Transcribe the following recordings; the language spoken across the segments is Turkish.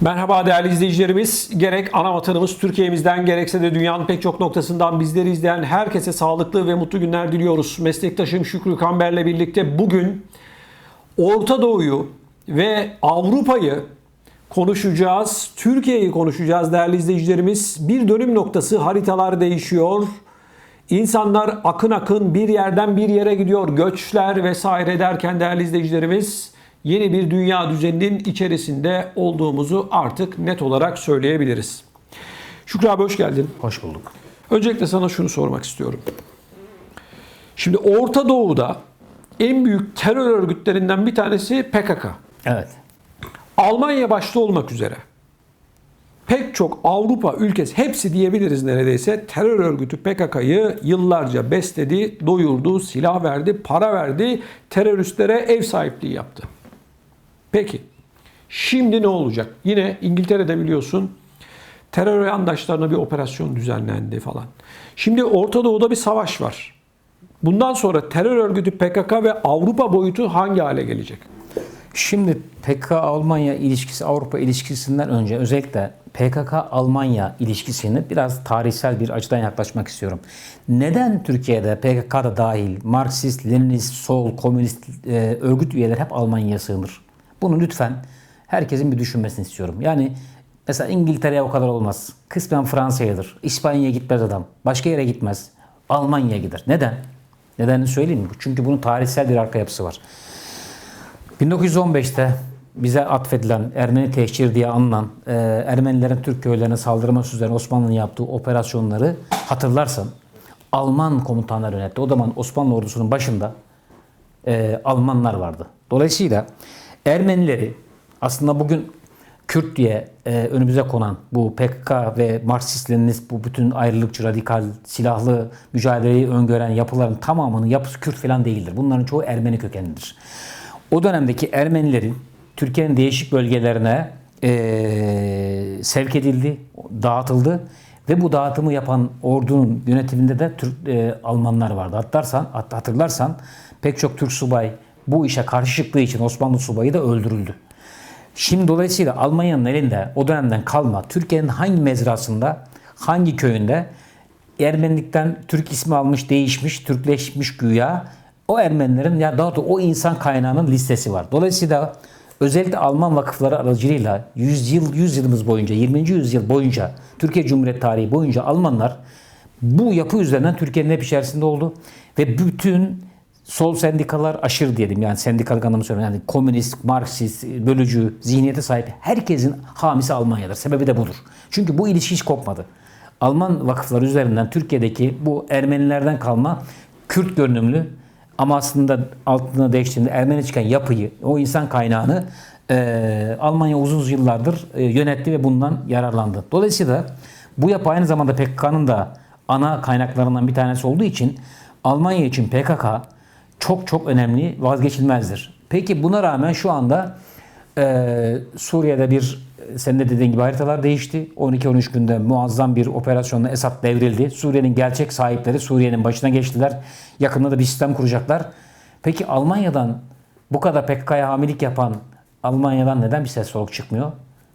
Merhaba değerli izleyicilerimiz. Gerek ana vatanımız Türkiye'mizden gerekse de dünyanın pek çok noktasından bizleri izleyen herkese sağlıklı ve mutlu günler diliyoruz. Meslektaşım Şükrü Kamber'le birlikte bugün Orta Doğu'yu ve Avrupa'yı konuşacağız. Türkiye'yi konuşacağız değerli izleyicilerimiz. Bir dönüm noktası haritalar değişiyor. İnsanlar akın akın bir yerden bir yere gidiyor. Göçler vesaire derken değerli izleyicilerimiz yeni bir dünya düzeninin içerisinde olduğumuzu artık net olarak söyleyebiliriz. Şükrü abi hoş geldin. Hoş bulduk. Öncelikle sana şunu sormak istiyorum. Şimdi Orta Doğu'da en büyük terör örgütlerinden bir tanesi PKK. Evet. Almanya başta olmak üzere pek çok Avrupa ülkesi hepsi diyebiliriz neredeyse terör örgütü PKK'yı yıllarca besledi, doyurdu, silah verdi, para verdi, teröristlere ev sahipliği yaptı. Peki şimdi ne olacak? Yine İngiltere'de biliyorsun terör yandaşlarına bir operasyon düzenlendi falan. Şimdi Orta Doğu'da bir savaş var. Bundan sonra terör örgütü PKK ve Avrupa boyutu hangi hale gelecek? Şimdi PKK-Almanya ilişkisi Avrupa ilişkisinden önce özellikle PKK-Almanya ilişkisini biraz tarihsel bir açıdan yaklaşmak istiyorum. Neden Türkiye'de PKK'da dahil Marksist, Leninist, sol, komünist e, örgüt üyeleri hep Almanya'ya sığınır? Bunu lütfen herkesin bir düşünmesini istiyorum. Yani mesela İngiltere'ye o kadar olmaz. Kısmen Fransa'yadır. İspanya'ya gitmez adam. Başka yere gitmez. Almanya'ya gider. Neden? Nedenini söyleyeyim mi? Çünkü bunun tarihsel bir arka yapısı var. 1915'te bize atfedilen Ermeni tehcir diye anılan e, Ermenilerin Türk köylerine saldırması üzerine Osmanlı'nın yaptığı operasyonları hatırlarsan Alman komutanlar yönetti. O zaman Osmanlı ordusunun başında e, Almanlar vardı. Dolayısıyla Ermenileri aslında bugün Kürt diye e, önümüze konan bu PKK ve Marksist Leninist bu bütün ayrılıkçı, radikal, silahlı mücadeleyi öngören yapıların tamamının yapısı Kürt falan değildir. Bunların çoğu Ermeni kökenlidir. O dönemdeki Ermenilerin Türkiye'nin değişik bölgelerine e, sevk edildi, dağıtıldı ve bu dağıtımı yapan ordunun yönetiminde de Türk e, Almanlar vardı. Hatırlarsan, hat- hatırlarsan pek çok Türk subay bu işe karşı çıktığı için Osmanlı subayı da öldürüldü. Şimdi dolayısıyla Almanya'nın elinde o dönemden kalma Türkiye'nin hangi mezrasında, hangi köyünde Ermenilikten Türk ismi almış, değişmiş, Türkleşmiş güya o Ermenilerin ya daha doğrusu o insan kaynağının listesi var. Dolayısıyla özellikle Alman vakıfları aracılığıyla 100 yıl 100 yılımız boyunca 20. yüzyıl boyunca Türkiye Cumhuriyeti tarihi boyunca Almanlar bu yapı üzerinden Türkiye'nin hep içerisinde oldu ve bütün sol sendikalar aşırı diyelim yani sendikalık anlamı söylüyorum. Yani komünist, marksist, bölücü, zihniyete sahip herkesin hamisi Almanya'dır. Sebebi de budur. Çünkü bu ilişki hiç kopmadı. Alman vakıfları üzerinden Türkiye'deki bu Ermenilerden kalma Kürt görünümlü ama aslında altına değiştiğinde Ermeni çıkan yapıyı, o insan kaynağını e, Almanya uzun yıllardır e, yönetti ve bundan yararlandı. Dolayısıyla bu yapı aynı zamanda PKK'nın da ana kaynaklarından bir tanesi olduğu için Almanya için PKK çok çok önemli, vazgeçilmezdir. Peki buna rağmen şu anda e, Suriye'de bir senin de dediğin gibi haritalar değişti. 12-13 günde muazzam bir operasyonla Esad devrildi. Suriye'nin gerçek sahipleri Suriye'nin başına geçtiler. Yakında da bir sistem kuracaklar. Peki Almanya'dan bu kadar PKK'ya hamilik yapan Almanya'dan neden bir ses soluk çıkmıyor?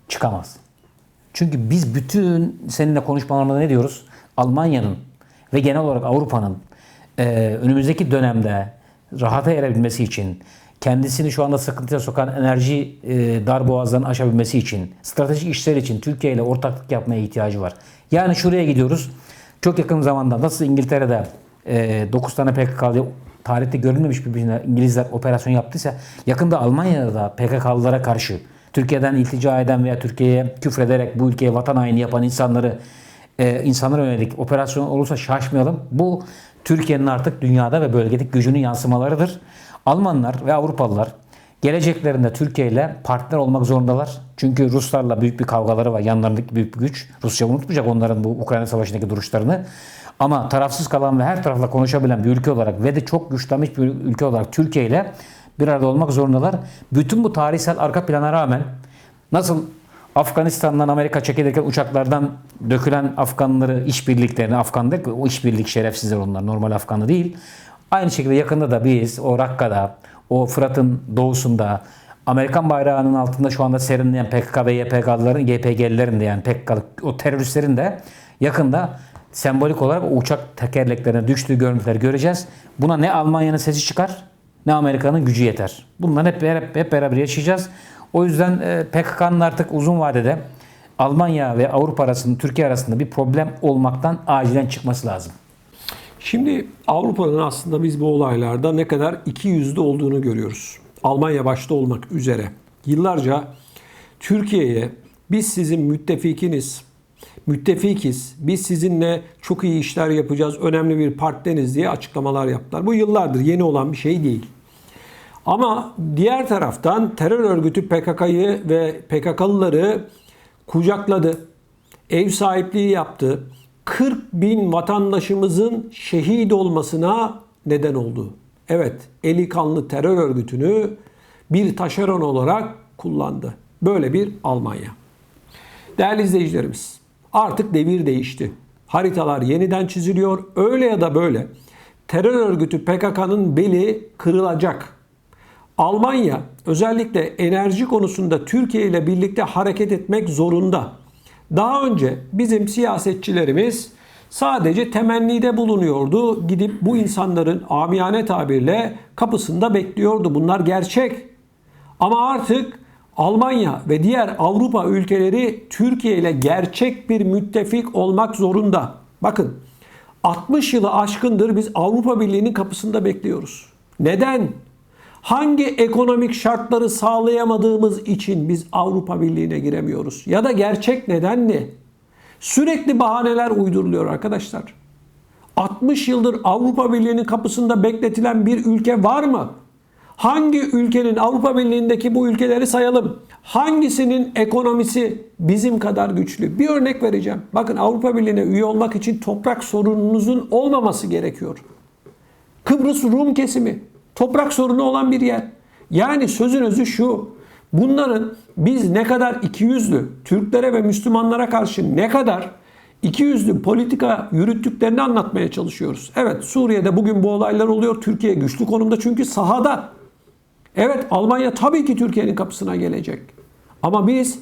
Çıkamaz. Çünkü biz bütün seninle konuşmalarımızda ne diyoruz? Almanya'nın ve genel olarak Avrupa'nın e, önümüzdeki dönemde rahata erebilmesi için, kendisini şu anda sıkıntıya sokan enerji e, darboğazlarını aşabilmesi için, stratejik işler için Türkiye ile ortaklık yapmaya ihtiyacı var. Yani şuraya gidiyoruz. Çok yakın zamanda nasıl İngiltere'de e, 9 tane PKK'lı tarihte görülmemiş bir birine İngilizler operasyon yaptıysa yakında Almanya'da da PKK'lılara karşı Türkiye'den iltica eden veya Türkiye'ye küfrederek bu ülkeye vatan haini yapan insanları e, insanlara yönelik operasyon olursa şaşmayalım. Bu Türkiye'nin artık dünyada ve bölgedeki gücünün yansımalarıdır. Almanlar ve Avrupalılar geleceklerinde Türkiye ile partner olmak zorundalar. Çünkü Ruslarla büyük bir kavgaları var. Yanlarındaki büyük bir güç. Rusya unutmayacak onların bu Ukrayna Savaşı'ndaki duruşlarını. Ama tarafsız kalan ve her tarafla konuşabilen bir ülke olarak ve de çok güçlenmiş bir ülke olarak Türkiye ile bir arada olmak zorundalar. Bütün bu tarihsel arka plana rağmen nasıl Afganistan'dan Amerika çekilirken uçaklardan dökülen Afganları işbirliklerini Afgan değil, o işbirlik şerefsizler onlar normal Afganlı değil. Aynı şekilde yakında da biz o Rakka'da, o Fırat'ın doğusunda Amerikan bayrağının altında şu anda serinleyen PKK ve YPG'lilerin, YPG'lilerin de yani PKK o teröristlerin de yakında sembolik olarak o uçak tekerleklerine düştüğü görüntüleri göreceğiz. Buna ne Almanya'nın sesi çıkar ne Amerika'nın gücü yeter. Bunları hep, hep, hep beraber yaşayacağız. O yüzden e, PKK'nın artık uzun vadede Almanya ve Avrupa arasında, Türkiye arasında bir problem olmaktan acilen çıkması lazım. Şimdi Avrupa'nın aslında biz bu olaylarda ne kadar iki yüzlü olduğunu görüyoruz. Almanya başta olmak üzere. Yıllarca Türkiye'ye biz sizin müttefikiniz, müttefikiz, biz sizinle çok iyi işler yapacağız, önemli bir partneriz diye açıklamalar yaptılar. Bu yıllardır yeni olan bir şey değil. Ama diğer taraftan terör örgütü PKK'yı ve PKK'lıları kucakladı. Ev sahipliği yaptı. 40 bin vatandaşımızın şehit olmasına neden oldu. Evet, eli kanlı terör örgütünü bir taşeron olarak kullandı. Böyle bir Almanya. Değerli izleyicilerimiz, artık devir değişti. Haritalar yeniden çiziliyor. Öyle ya da böyle terör örgütü PKK'nın beli kırılacak. Almanya özellikle enerji konusunda Türkiye ile birlikte hareket etmek zorunda. Daha önce bizim siyasetçilerimiz sadece temennide bulunuyordu. Gidip bu insanların amiyane tabirle kapısında bekliyordu. Bunlar gerçek. Ama artık Almanya ve diğer Avrupa ülkeleri Türkiye ile gerçek bir müttefik olmak zorunda. Bakın 60 yılı aşkındır biz Avrupa Birliği'nin kapısında bekliyoruz. Neden? Hangi ekonomik şartları sağlayamadığımız için biz Avrupa Birliği'ne giremiyoruz? Ya da gerçek neden ne? Sürekli bahaneler uyduruluyor arkadaşlar. 60 yıldır Avrupa Birliği'nin kapısında bekletilen bir ülke var mı? Hangi ülkenin Avrupa Birliği'ndeki bu ülkeleri sayalım? Hangisinin ekonomisi bizim kadar güçlü? Bir örnek vereceğim. Bakın Avrupa Birliği'ne üye olmak için toprak sorununuzun olmaması gerekiyor. Kıbrıs Rum kesimi toprak sorunu olan bir yer. Yani sözün özü şu. Bunların biz ne kadar ikiyüzlü Türklere ve Müslümanlara karşı ne kadar ikiyüzlü politika yürüttüklerini anlatmaya çalışıyoruz. Evet Suriye'de bugün bu olaylar oluyor. Türkiye güçlü konumda çünkü sahada. Evet Almanya tabii ki Türkiye'nin kapısına gelecek. Ama biz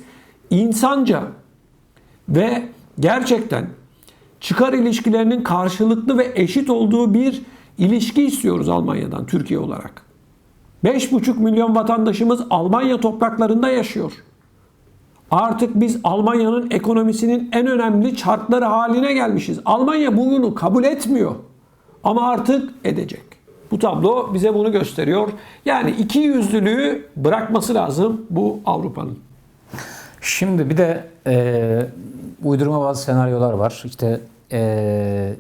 insanca ve gerçekten çıkar ilişkilerinin karşılıklı ve eşit olduğu bir ilişki istiyoruz Almanya'dan Türkiye olarak. 5,5 milyon vatandaşımız Almanya topraklarında yaşıyor. Artık biz Almanya'nın ekonomisinin en önemli çarkları haline gelmişiz. Almanya bunu kabul etmiyor. Ama artık edecek. Bu tablo bize bunu gösteriyor. Yani iki yüzlülüğü bırakması lazım bu Avrupa'nın. Şimdi bir de e, uydurma bazı senaryolar var. İşte e,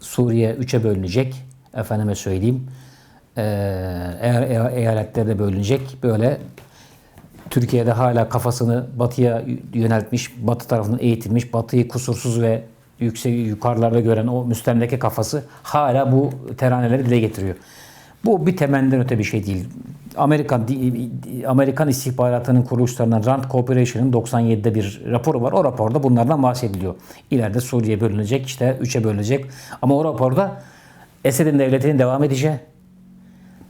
Suriye üçe bölünecek. Efendime söyleyeyim. E, eğer eyaletlerde bölünecek. Böyle Türkiye'de hala kafasını batıya yöneltmiş, batı tarafından eğitilmiş, batıyı kusursuz ve yüksek yukarılarda gören o müstemleke kafası hala bu teraneleri dile getiriyor. Bu bir temenden öte bir şey değil. Amerikan Amerikan istihbaratının kuruluşlarından Rand Corporation'ın 97'de bir raporu var. O raporda bunlardan bahsediliyor. İleride Suriye bölünecek, işte üçe bölünecek. Ama o raporda Esed'in devletinin devam edeceği,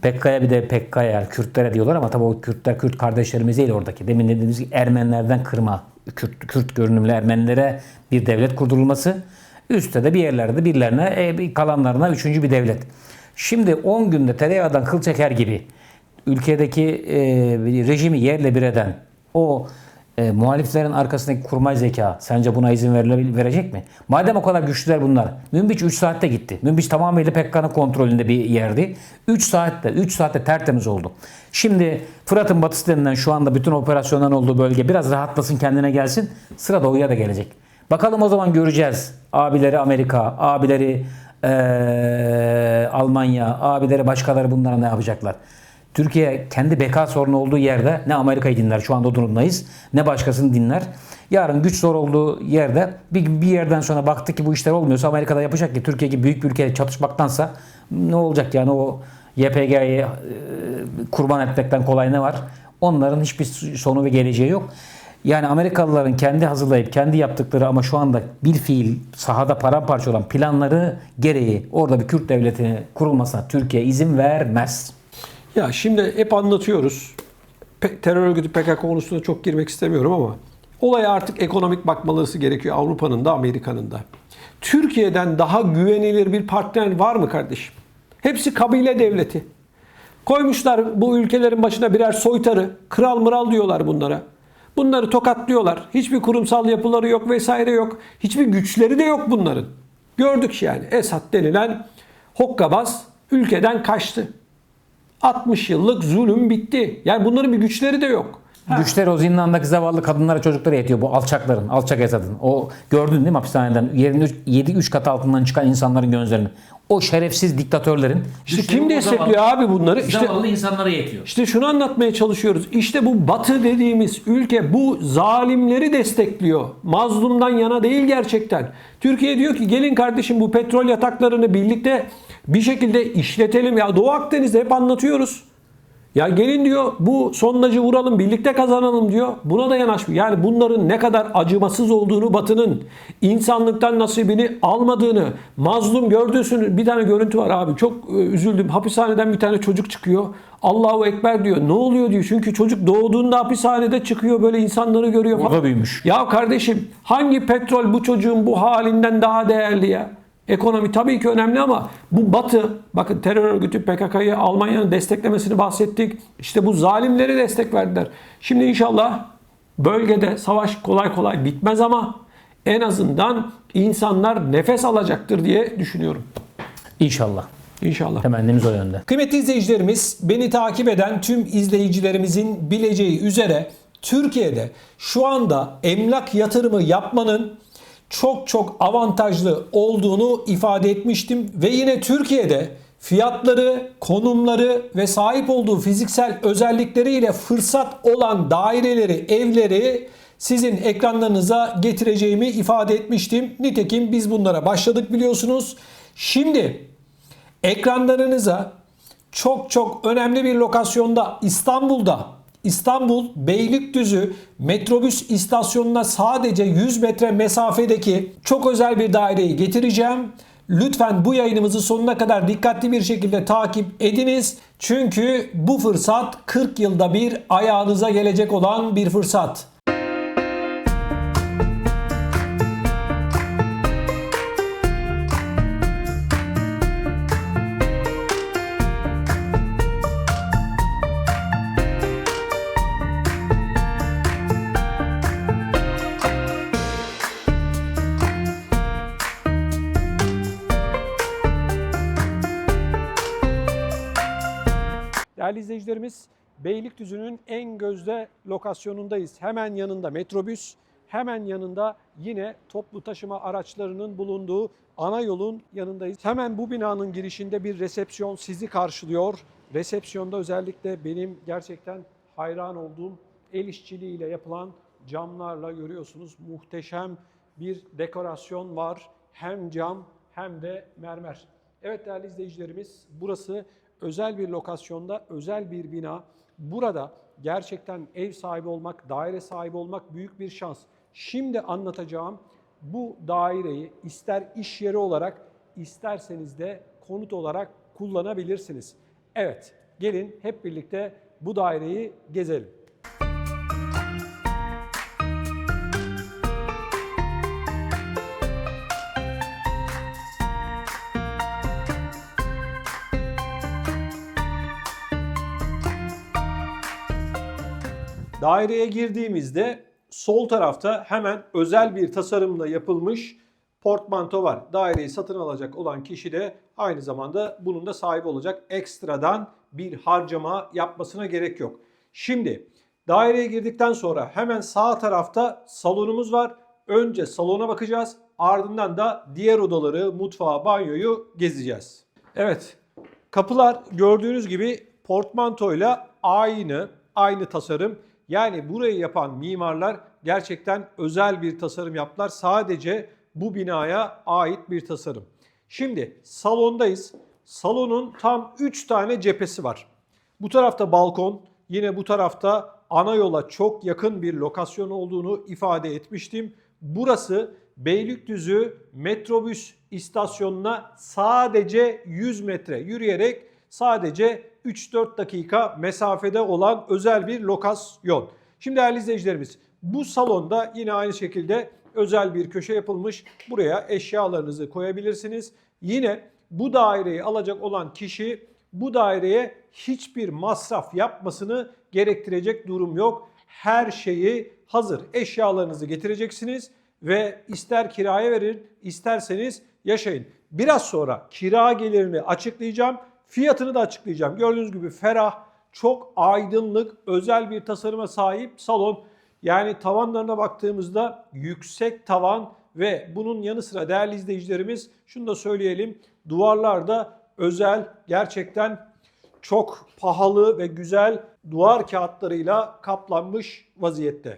PKK'ya bir de PKK'ya, Kürtlere diyorlar ama tabii o Kürtler Kürt kardeşlerimiz değil oradaki. Demin dediğimiz gibi Ermenilerden kırma, Kürt, Kürt görünümlü Ermenilere bir devlet kurdurulması. Üstte de bir yerlerde birilerine, e, kalanlarına üçüncü bir devlet. Şimdi 10 günde tereyağdan kıl çeker gibi ülkedeki e, rejimi yerle bir eden o e, muhaliflerin arkasındaki kurmay zeka sence buna izin verecek mi? Madem o kadar güçlüler bunlar. Münbiç 3 saatte gitti. Münbiç tamamıyla PKK'nın kontrolünde bir yerdi. 3 saatte, 3 saatte tertemiz oldu. Şimdi Fırat'ın batısı denilen şu anda bütün operasyonların olduğu bölge biraz rahatlasın kendine gelsin. Sıra doğuya da gelecek. Bakalım o zaman göreceğiz. Abileri Amerika, abileri eee, Almanya, abileri başkaları bunlara ne yapacaklar? Türkiye kendi beka sorunu olduğu yerde ne Amerika'yı dinler şu anda o durumdayız ne başkasını dinler. Yarın güç zor olduğu yerde bir, bir yerden sonra baktık ki bu işler olmuyorsa Amerika'da yapacak ki Türkiye gibi büyük bir ülkeye çatışmaktansa ne olacak yani o YPG'yi e, kurban etmekten kolay ne var? Onların hiçbir sonu ve geleceği yok. Yani Amerikalıların kendi hazırlayıp kendi yaptıkları ama şu anda bir fiil sahada paramparça olan planları gereği orada bir Kürt devletini kurulmasına Türkiye izin vermez. Ya şimdi hep anlatıyoruz. terör örgütü PKK konusuna çok girmek istemiyorum ama olaya artık ekonomik bakmaları gerekiyor Avrupa'nın da Amerika'nın da. Türkiye'den daha güvenilir bir partner var mı kardeşim? Hepsi kabile devleti. Koymuşlar bu ülkelerin başına birer soytarı, kral mıral diyorlar bunlara. Bunları tokatlıyorlar. Hiçbir kurumsal yapıları yok vesaire yok. Hiçbir güçleri de yok bunların. Gördük yani Esad denilen hokkabaz ülkeden kaçtı. 60 yıllık zulüm bitti. Yani bunların bir güçleri de yok. Güçleri o zindandaki zavallı kadınlara çocuklara yetiyor bu alçakların, alçak Esad'ın. O gördün değil mi hapishaneden yerin 7-3 kat altından çıkan insanların gözlerini. O şerefsiz diktatörlerin İşte kim destekliyor abi bunları? İşte zavallı insanlara yetiyor. İşte şunu anlatmaya çalışıyoruz. İşte bu batı dediğimiz ülke bu zalimleri destekliyor. Mazlumdan yana değil gerçekten. Türkiye diyor ki gelin kardeşim bu petrol yataklarını birlikte bir şekilde işletelim. Ya Doğu Akdeniz'de hep anlatıyoruz. Ya gelin diyor bu sondajı vuralım birlikte kazanalım diyor. Buna da yanaşmıyor. Yani bunların ne kadar acımasız olduğunu Batı'nın insanlıktan nasibini almadığını mazlum gördüğünüz bir tane görüntü var abi. Çok e, üzüldüm. Hapishaneden bir tane çocuk çıkıyor. Allahu Ekber diyor. Ne oluyor diyor. Çünkü çocuk doğduğunda hapishanede çıkıyor böyle insanları görüyor. Orada büyümüş. Ya kardeşim hangi petrol bu çocuğun bu halinden daha değerli ya? Ekonomi tabii ki önemli ama bu batı, bakın terör örgütü PKK'yı Almanya'nın desteklemesini bahsettik. İşte bu zalimleri destek verdiler. Şimdi inşallah bölgede savaş kolay kolay bitmez ama en azından insanlar nefes alacaktır diye düşünüyorum. İnşallah. İnşallah. Temennimiz o yönde. Kıymetli izleyicilerimiz, beni takip eden tüm izleyicilerimizin bileceği üzere Türkiye'de şu anda emlak yatırımı yapmanın çok çok avantajlı olduğunu ifade etmiştim ve yine Türkiye'de fiyatları, konumları ve sahip olduğu fiziksel özellikleriyle fırsat olan daireleri, evleri sizin ekranlarınıza getireceğimi ifade etmiştim. Nitekim biz bunlara başladık biliyorsunuz. Şimdi ekranlarınıza çok çok önemli bir lokasyonda İstanbul'da İstanbul Beylikdüzü metrobüs istasyonuna sadece 100 metre mesafedeki çok özel bir daireyi getireceğim. Lütfen bu yayınımızı sonuna kadar dikkatli bir şekilde takip ediniz. Çünkü bu fırsat 40 yılda bir ayağınıza gelecek olan bir fırsat. İzleyicilerimiz, Beylikdüzü'nün en gözde lokasyonundayız. Hemen yanında metrobüs, hemen yanında yine toplu taşıma araçlarının bulunduğu ana yolun yanındayız. Hemen bu binanın girişinde bir resepsiyon sizi karşılıyor. Resepsiyonda özellikle benim gerçekten hayran olduğum el işçiliğiyle yapılan camlarla görüyorsunuz muhteşem bir dekorasyon var. Hem cam hem de mermer. Evet değerli izleyicilerimiz burası özel bir lokasyonda özel bir bina. Burada gerçekten ev sahibi olmak, daire sahibi olmak büyük bir şans. Şimdi anlatacağım bu daireyi ister iş yeri olarak isterseniz de konut olarak kullanabilirsiniz. Evet, gelin hep birlikte bu daireyi gezelim. Daireye girdiğimizde sol tarafta hemen özel bir tasarımla yapılmış portmanto var. Daireyi satın alacak olan kişi de aynı zamanda bunun da sahibi olacak. Ekstradan bir harcama yapmasına gerek yok. Şimdi daireye girdikten sonra hemen sağ tarafta salonumuz var. Önce salona bakacağız. Ardından da diğer odaları, mutfağı, banyoyu gezeceğiz. Evet. Kapılar gördüğünüz gibi portmantoyla aynı, aynı tasarım. Yani burayı yapan mimarlar gerçekten özel bir tasarım yaptılar. Sadece bu binaya ait bir tasarım. Şimdi salondayız. Salonun tam 3 tane cephesi var. Bu tarafta balkon, yine bu tarafta ana yola çok yakın bir lokasyon olduğunu ifade etmiştim. Burası Beylikdüzü metrobüs istasyonuna sadece 100 metre yürüyerek sadece 3-4 dakika mesafede olan özel bir lokasyon. Şimdi değerli izleyicilerimiz bu salonda yine aynı şekilde özel bir köşe yapılmış. Buraya eşyalarınızı koyabilirsiniz. Yine bu daireyi alacak olan kişi bu daireye hiçbir masraf yapmasını gerektirecek durum yok. Her şeyi hazır. Eşyalarınızı getireceksiniz ve ister kiraya verin, isterseniz yaşayın. Biraz sonra kira gelirini açıklayacağım. Fiyatını da açıklayacağım. Gördüğünüz gibi ferah, çok aydınlık, özel bir tasarıma sahip salon. Yani tavanlarına baktığımızda yüksek tavan ve bunun yanı sıra değerli izleyicilerimiz şunu da söyleyelim. Duvarlarda özel gerçekten çok pahalı ve güzel duvar kağıtlarıyla kaplanmış vaziyette.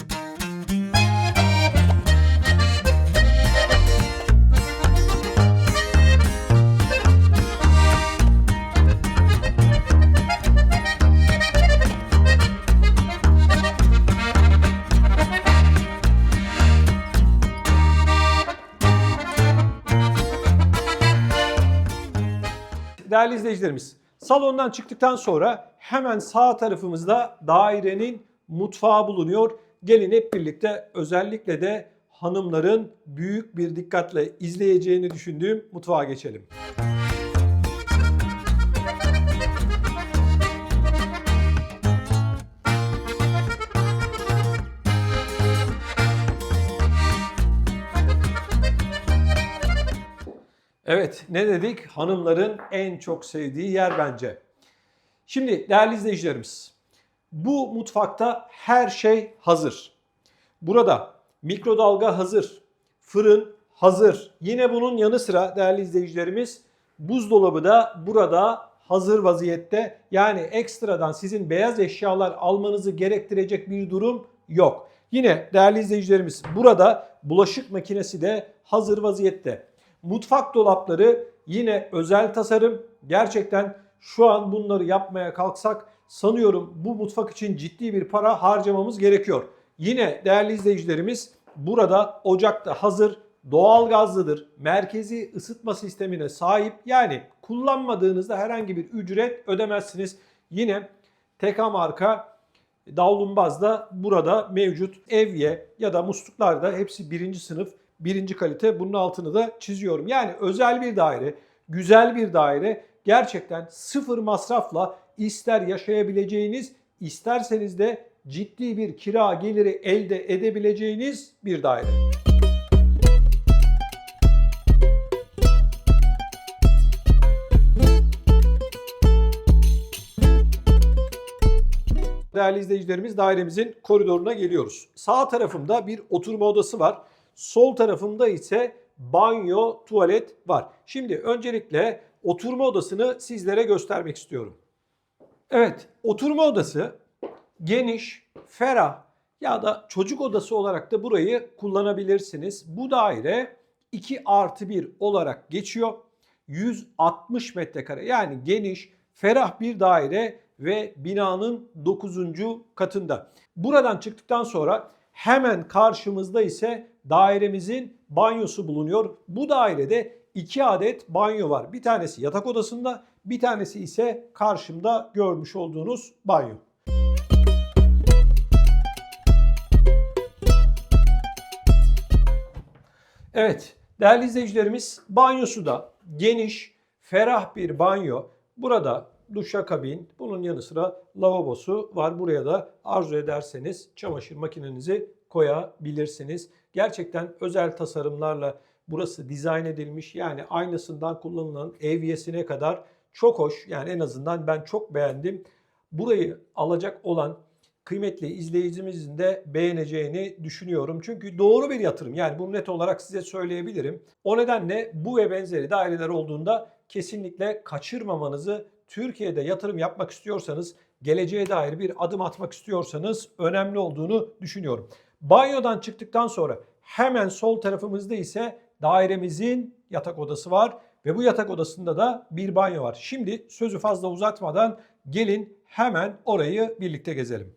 Değerli izleyicilerimiz, salondan çıktıktan sonra hemen sağ tarafımızda dairenin mutfağı bulunuyor. Gelin hep birlikte özellikle de hanımların büyük bir dikkatle izleyeceğini düşündüğüm mutfağa geçelim. Evet ne dedik? Hanımların en çok sevdiği yer bence. Şimdi değerli izleyicilerimiz bu mutfakta her şey hazır. Burada mikrodalga hazır, fırın hazır. Yine bunun yanı sıra değerli izleyicilerimiz buzdolabı da burada hazır vaziyette. Yani ekstradan sizin beyaz eşyalar almanızı gerektirecek bir durum yok. Yine değerli izleyicilerimiz burada bulaşık makinesi de hazır vaziyette. Mutfak dolapları yine özel tasarım. Gerçekten şu an bunları yapmaya kalksak sanıyorum bu mutfak için ciddi bir para harcamamız gerekiyor. Yine değerli izleyicilerimiz burada ocakta hazır doğal gazlıdır. Merkezi ısıtma sistemine sahip. Yani kullanmadığınızda herhangi bir ücret ödemezsiniz. Yine TK marka davlumbaz da burada mevcut. Evye ya da musluklarda hepsi birinci sınıf birinci kalite. Bunun altını da çiziyorum. Yani özel bir daire, güzel bir daire. Gerçekten sıfır masrafla ister yaşayabileceğiniz, isterseniz de ciddi bir kira geliri elde edebileceğiniz bir daire. Değerli izleyicilerimiz dairemizin koridoruna geliyoruz. Sağ tarafımda bir oturma odası var. Sol tarafımda ise banyo, tuvalet var. Şimdi öncelikle oturma odasını sizlere göstermek istiyorum. Evet, oturma odası geniş, ferah ya da çocuk odası olarak da burayı kullanabilirsiniz. Bu daire 2 artı 1 olarak geçiyor. 160 metrekare yani geniş, ferah bir daire ve binanın 9. katında. Buradan çıktıktan sonra hemen karşımızda ise dairemizin banyosu bulunuyor. Bu dairede iki adet banyo var. Bir tanesi yatak odasında, bir tanesi ise karşımda görmüş olduğunuz banyo. Evet, değerli izleyicilerimiz banyosu da geniş, ferah bir banyo. Burada duşakabin, bunun yanı sıra lavabosu var. Buraya da arzu ederseniz çamaşır makinenizi koyabilirsiniz. Gerçekten özel tasarımlarla burası dizayn edilmiş. Yani aynasından kullanılan evyesine kadar çok hoş. Yani en azından ben çok beğendim. Burayı alacak olan kıymetli izleyicimizin de beğeneceğini düşünüyorum. Çünkü doğru bir yatırım. Yani bunu net olarak size söyleyebilirim. O nedenle bu ve benzeri daireler olduğunda kesinlikle kaçırmamanızı Türkiye'de yatırım yapmak istiyorsanız, geleceğe dair bir adım atmak istiyorsanız önemli olduğunu düşünüyorum. Banyodan çıktıktan sonra hemen sol tarafımızda ise dairemizin yatak odası var ve bu yatak odasında da bir banyo var. Şimdi sözü fazla uzatmadan gelin hemen orayı birlikte gezelim.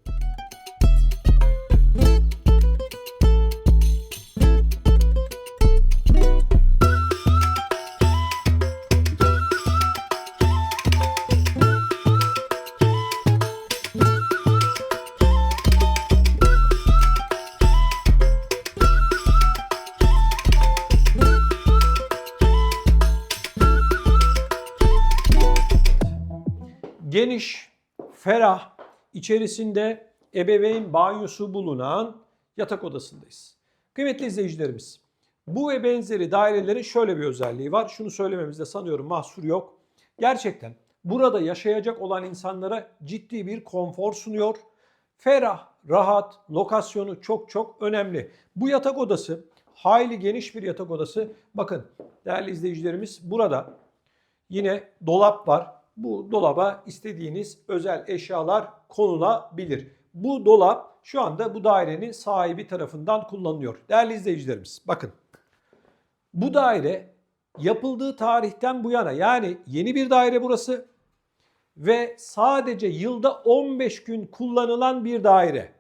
Ferah, içerisinde ebeveyn banyosu bulunan yatak odasındayız. Kıymetli izleyicilerimiz, bu ve benzeri dairelerin şöyle bir özelliği var. Şunu söylememizde sanıyorum mahsur yok. Gerçekten burada yaşayacak olan insanlara ciddi bir konfor sunuyor. Ferah, rahat, lokasyonu çok çok önemli. Bu yatak odası hayli geniş bir yatak odası. Bakın değerli izleyicilerimiz burada yine dolap var. Bu dolaba istediğiniz özel eşyalar konulabilir. Bu dolap şu anda bu dairenin sahibi tarafından kullanılıyor. Değerli izleyicilerimiz bakın. Bu daire yapıldığı tarihten bu yana yani yeni bir daire burası ve sadece yılda 15 gün kullanılan bir daire.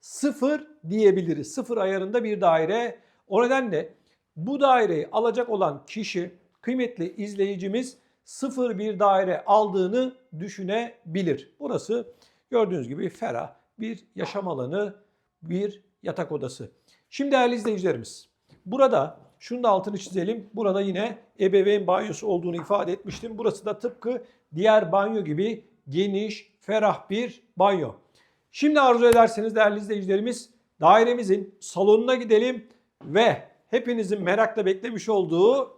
Sıfır diyebiliriz. Sıfır ayarında bir daire. O nedenle bu daireyi alacak olan kişi kıymetli izleyicimiz sıfır bir daire aldığını düşünebilir. Burası gördüğünüz gibi ferah bir yaşam alanı, bir yatak odası. Şimdi değerli izleyicilerimiz burada şunu da altını çizelim. Burada yine ebeveyn banyosu olduğunu ifade etmiştim. Burası da tıpkı diğer banyo gibi geniş, ferah bir banyo. Şimdi arzu ederseniz değerli izleyicilerimiz dairemizin salonuna gidelim ve hepinizin merakla beklemiş olduğu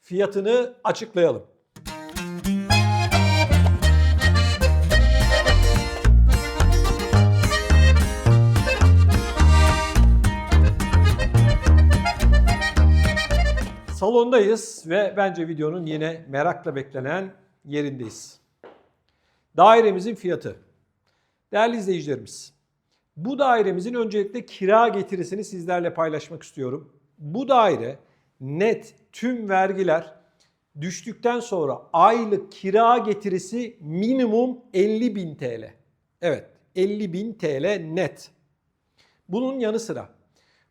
fiyatını açıklayalım. Salondayız ve bence videonun yine merakla beklenen yerindeyiz. Dairemizin fiyatı. Değerli izleyicilerimiz, bu dairemizin öncelikle kira getirisini sizlerle paylaşmak istiyorum. Bu daire net tüm vergiler düştükten sonra aylık kira getirisi minimum 50 bin TL. Evet 50 bin TL net. Bunun yanı sıra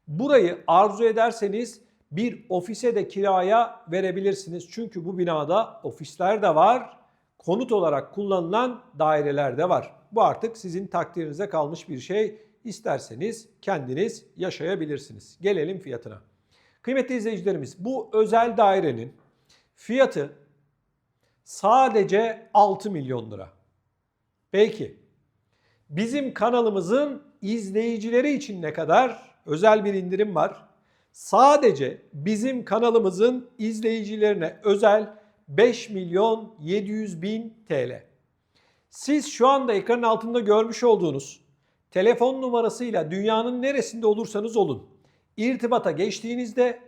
burayı arzu ederseniz bir ofise de kiraya verebilirsiniz. Çünkü bu binada ofisler de var, konut olarak kullanılan daireler de var. Bu artık sizin takdirinize kalmış bir şey. İsterseniz kendiniz yaşayabilirsiniz. Gelelim fiyatına. Kıymetli izleyicilerimiz bu özel dairenin fiyatı sadece 6 milyon lira. Peki bizim kanalımızın izleyicileri için ne kadar özel bir indirim var? Sadece bizim kanalımızın izleyicilerine özel 5 milyon 700 bin TL. Siz şu anda ekranın altında görmüş olduğunuz telefon numarasıyla dünyanın neresinde olursanız olun irtibata geçtiğinizde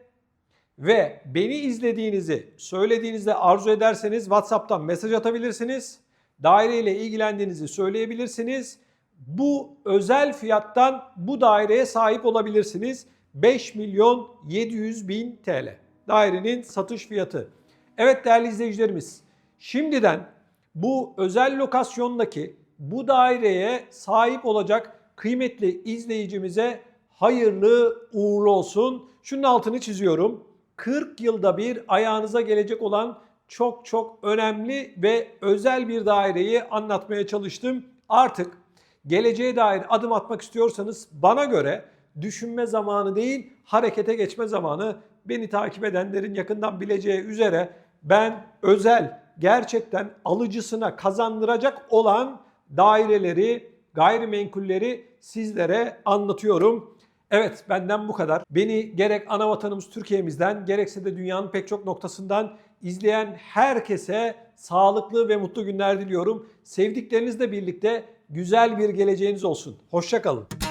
ve beni izlediğinizi söylediğinizde arzu ederseniz WhatsApp'tan mesaj atabilirsiniz. Daireyle ilgilendiğinizi söyleyebilirsiniz. Bu özel fiyattan bu daireye sahip olabilirsiniz. 5 milyon 700 bin TL. Dairenin satış fiyatı. Evet değerli izleyicilerimiz, şimdiden bu özel lokasyondaki bu daireye sahip olacak kıymetli izleyicimize hayırlı uğurlu olsun. Şunun altını çiziyorum. 40 yılda bir ayağınıza gelecek olan çok çok önemli ve özel bir daireyi anlatmaya çalıştım. Artık geleceğe dair adım atmak istiyorsanız bana göre düşünme zamanı değil, harekete geçme zamanı. Beni takip edenlerin yakından bileceği üzere ben özel, gerçekten alıcısına kazandıracak olan daireleri, gayrimenkulleri sizlere anlatıyorum. Evet benden bu kadar. Beni gerek ana vatanımız Türkiye'mizden gerekse de dünyanın pek çok noktasından izleyen herkese sağlıklı ve mutlu günler diliyorum. Sevdiklerinizle birlikte güzel bir geleceğiniz olsun. Hoşçakalın.